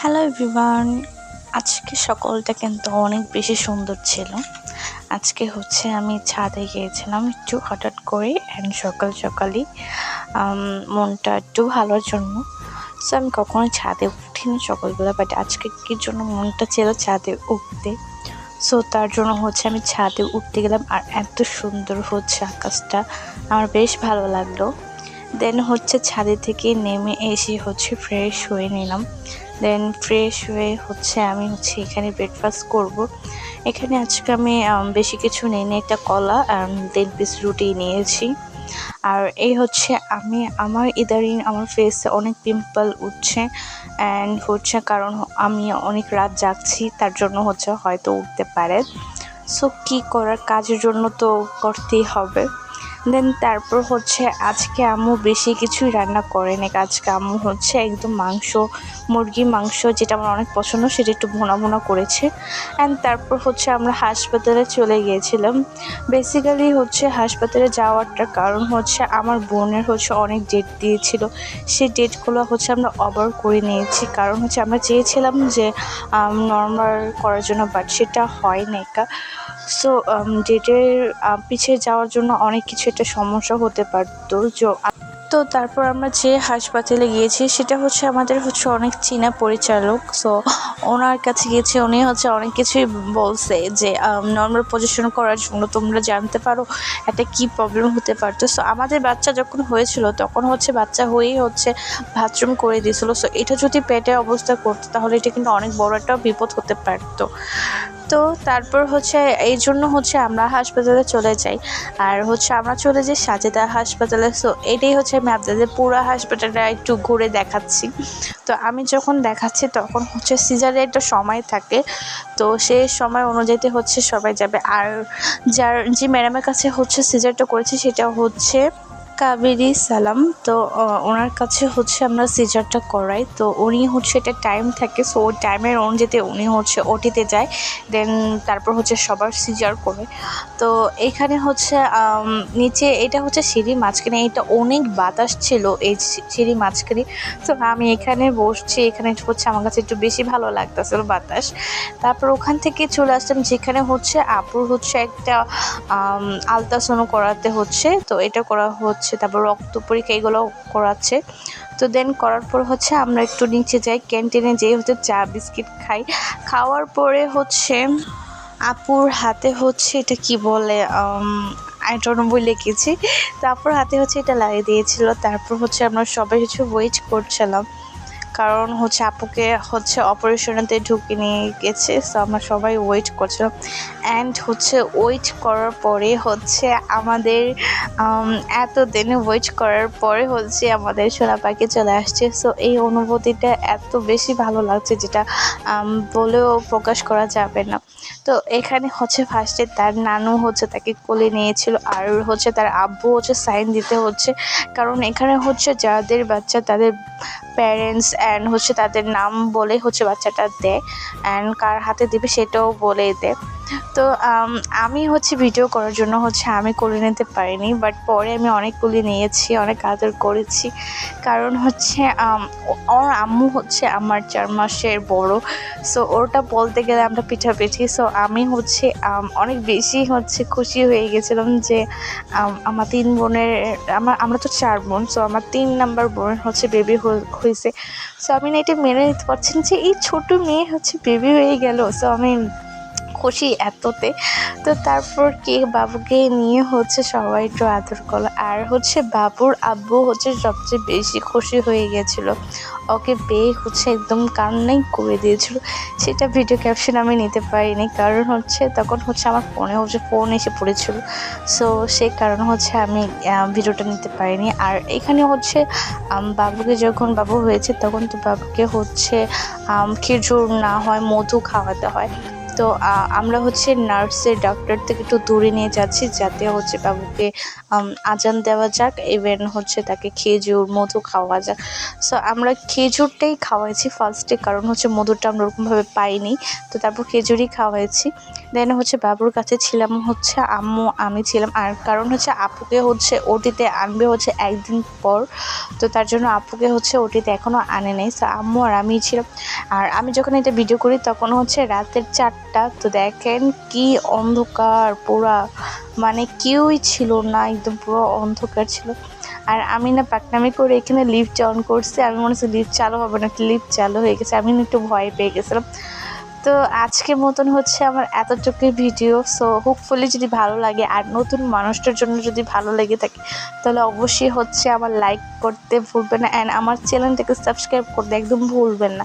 Hello everyone আজকে সকালটা কিন্তু অনেক বেশি সুন্দর ছিল। আজকে হচ্ছে আমি ছাদে গিয়েছিলাম একটু হঠাৎ করে অ্যান্ড সকাল সকালই মনটা একটু ভালোর জন্য। সো আমি কখনো ছাদে উঠিনি সকালবেলা বাট আজকে কি জন্য মনটা ছিল ছাদে উঠতে? সো তার জন্য হচ্ছে আমি ছাদে উঠতে গেলাম আর এত সুন্দর হচ্ছে আকাশটা। আমার বেশ ভালো লাগল। দেন হচ্ছে ছাদে থেকে নেমে এসে হচ্ছে ফ্রেশ হয়ে নিলাম। দেন ফ্রেশ হয়ে হচ্ছে আমি হচ্ছে এখানে ব্রেকফাস্ট করব। এখানে আজকে আমি বেশি কিছু নেই নি একটা কলা দেন পিস রুটি নিয়েছি। আর এই হচ্ছে আমি, আমার ইদারিং আমার ফেসে অনেক পিম্পল উঠছে অ্যান্ড হচ্ছে কারণ আমি অনেক রাত জাগছি, তার জন্য হচ্ছে হয়তো উঠতে পারে। সো কী করার, কাজের জন্য তো করতেই হবে। দেন তারপর হচ্ছে আজকে আম্মু বেশি কিছুই রান্না করেনি। আজকে আম্মু হচ্ছে একদম মাংস মুরগি মাংস যেটা আমার অনেক পছন্দ সেটা একটু ভোনা ভোনা করেছে। অ্যান্ড তারপর হচ্ছে আমরা হাসপাতালে চলে গিয়েছিলাম। বেসিক্যালি হচ্ছে হাসপাতালে যাওয়ারটার কারণ হচ্ছে আমার বোনের হচ্ছে অনেক ডেট দিয়েছিল। সেই ডেটগুলো হচ্ছে আমরা অবার করে নিয়েছি। কারণ হচ্ছে আমরা চেয়েছিলাম যে নর্মাল করার জন্য বাট সেটা হয় না সো ডেটের পিছিয়ে যাওয়ার জন্য অনেক কিছু একটা সমস্যা হতে পারতো। তো তারপর আমরা যে হাসপাতালে গিয়েছি, সেটা হচ্ছে আমাদের হচ্ছে অনেক চীনা পরিচালক। সো ওনার কাছে গিয়েছি, উনি হচ্ছে অনেক কিছুই বলছে যে নর্মাল পজিশন করার জন্য তোমরা জানতে পারো একটা কি প্রবলেম হতে পারতো। সো আমাদের বাচ্চা যখন হয়েছিল, তখন হচ্ছে বাচ্চা হয়েই হচ্ছে বাথরুম করে দিয়েছিল। সো এটা যদি পেটে অবস্থা করতো, তাহলে এটা কিন্তু অনেক বড় একটা বিপদ হতে পারতো। তো তারপর হচ্ছে এই জন্য হচ্ছে আমরা হাসপাতালে চলে যাই। আর হচ্ছে আমরা চলে যাই সাজেদা হাসপাতালে। সো এটাই হচ্ছে আমি আপনাদের পুরো হাসপাতালটা একটু ঘুরে দেখাচ্ছি। তো আমি যখন দেখাচ্ছি তখন হচ্ছে সিজারের একটা সময় থাকে। তো সেই সময় অনুযায়ী হচ্ছে সবাই যাবে। আর যার যে ম্যাডামের কাছে হচ্ছে সিজারটা করেছি সেটা হচ্ছে কাবেরি সালাম। তো ওনার কাছে হচ্ছে আমরা সিজারটা করাই। তো, উনি হচ্ছে এটা টাইম থাকে সো ওই টাইমের অনুযায়ী উনি হচ্ছে ওটিতে যায়। দেন তারপর হচ্ছে সবার সিজার করে। তো, এখানে হচ্ছে নিচে এটা হচ্ছে সিঁড়ি মাঝখানে, এটা অনেক বাতাস ছিল এই সিঁড়ি মাঝখানে। তো আমি এখানে বসছি, এখানে হচ্ছে আমার কাছে একটু বেশি ভালো লাগতেছিল বাতাস। তারপর ওখান থেকে চলে আসলাম, যেখানে হচ্ছে আপুর হচ্ছে একটা আলট্রাসাউন্ড করাতে হচ্ছে। তো, এটা করা হচ্ছে তারপর রক্ত পরীক্ষা এগুলো করাচ্ছে। তো দেন করার পর হচ্ছে আমরা একটু নিচে যাই ক্যান্টিনে যেয়ে হচ্ছে চা, বিস্কিট খাই। খাওয়ার পরে হচ্ছে আপুর হাতে হচ্ছে এটা কি বলে আইটন বই লিখেছি। তারপর হাতে হচ্ছে এটা লাগিয়ে দিয়েছিল, তারপর হচ্ছে আমরা সবাই কিছু ওয়েট করছিলাম। কারণ হচ্ছে আপুকে হচ্ছে অপারেশনেতে ঢুকে নিয়ে গেছে তো আমরা সবাই ওয়েট করছিলাম। অ্যান্ড হচ্ছে ওয়েট করার পরে হচ্ছে আমাদের এত দিনে ওয়েট করার পরে হচ্ছে আমাদের সোনা পাখি চলে আসছে। সো এই অনুভূতিটা এত বেশি ভালো লাগছে যেটা বলেও প্রকাশ করা যাবে না। তো এখানে হচ্ছে ফার্স্টে তার নানু হচ্ছে তাকে কোলে নিয়েছিল, আর হচ্ছে তার আব্বু হচ্ছে সাইন দিতে হচ্ছে। কারণ এখানে হচ্ছে যাদের বাচ্চা তাদের প্যারেন্টস অ্যান্ড হচ্ছে তাদের নাম বলে হচ্ছে বাচ্চাটা দেয় অ্যান্ড কার হাতে দিবে সেটাও বলে দেয়। তো, আমি হচ্ছে ভিডিও করার জন্য হচ্ছে আমি কোলে নিতে পারিনি বাট পরে আমি অনেক নিয়েছি, অনেক আদর করেছি। কারণ হচ্ছে ওর আম্মু হচ্ছে আমার চার মাসের বড় সো ওটা বলতে গেলে আমরা পিঠাপিঠি। সো আমি হচ্ছে অনেক বেশি হচ্ছে খুশি হয়ে গেছিলাম যে আমার তিন বোনের, আমার, আমরা তো চার বোন সো আমার তিন নাম্বার বোনের হচ্ছে বেবি হয়েছে সো আমি না এটা মেনে নিতে পারছি যে এই ছোট মেয়ে হচ্ছে বেবি হয়ে গেল। সো আমি খুশি এততে। তো তারপর কে বাবুকে নিয়ে হচ্ছে সবাই একটু আদর করল। আর হচ্ছে বাবুর আব্বু হচ্ছে সবচেয়ে বেশি খুশি হয়ে গেছিল। ওকে পেয়ে হচ্ছে একদম কান্নাই করে দিয়েছিল। সেটা ভিডিও ক্যাপশন আমি নিতে পারিনি। কারণ হচ্ছে তখন হচ্ছে আমার ফোনে হচ্ছে ফোন এসে পড়েছিল। সো সেই কারণে হচ্ছে আমি ভিডিওটা নিতে পারিনি। আর এখানে হচ্ছে বাবুকে যখন বাবু হয়েছে তখন তো বাবুকে হচ্ছে খেজুর না হয়, মধু খাওয়াতে হয়। তো আমরা হচ্ছে নার্সের ডক্টর থেকে একটু দূরে নিয়ে যাচ্ছি, যাতে হচ্ছে বাবুকে আজান দেওয়া যাক ইভেন হচ্ছে তাকে খেজুর, মধু খাওয়া যাক। সো আমরা খেজুরটাই খাওয়াইছি ফার্স্টে কারণ হচ্ছে মধুরটা আমরা ওরকমভাবে পাইনি। তো তারপর খেজুরই খাওয়াইছি। দেন হচ্ছে বাবুর কাছে ছিলাম হচ্ছে আম্মু, আমি ছিলাম। আর কারণ হচ্ছে আপুকে হচ্ছে ওটিতে আনবে হচ্ছে একদিন পর, তো তার জন্য আপুকে হচ্ছে ওটিতে এখনও আনে নেই। সো আম্মু আর আমি ছিলাম। আর আমি যখন এটা ভিডিও করি, তখন হচ্ছে রাতের চারটা তো দেখেন কি অন্ধকার পুরা। মানে কেউই ছিল না, একদম পুরো অন্ধকার ছিল। আর আমি না পাকনামি করে এখানে লিফট অন করছি, আমি মনে হচ্ছে লিফট চালু হবে না লিফট চালু হয়ে গেছে, আমি একটু ভয় পেয়ে গেছিলাম। তো আজকের মতন হচ্ছে আমার এতটুকুই ভিডিও সো হোপফুলি যদি ভালো লাগে আর নতুন মানুষটার জন্য যদি ভালো লেগে থাকে, তাহলে অবশ্যই হচ্ছে আমার লাইক করতে ভুলবেন না অ্যান্ড আমার চ্যানেলটাকে সাবস্ক্রাইব করতে একদম ভুলবেন না।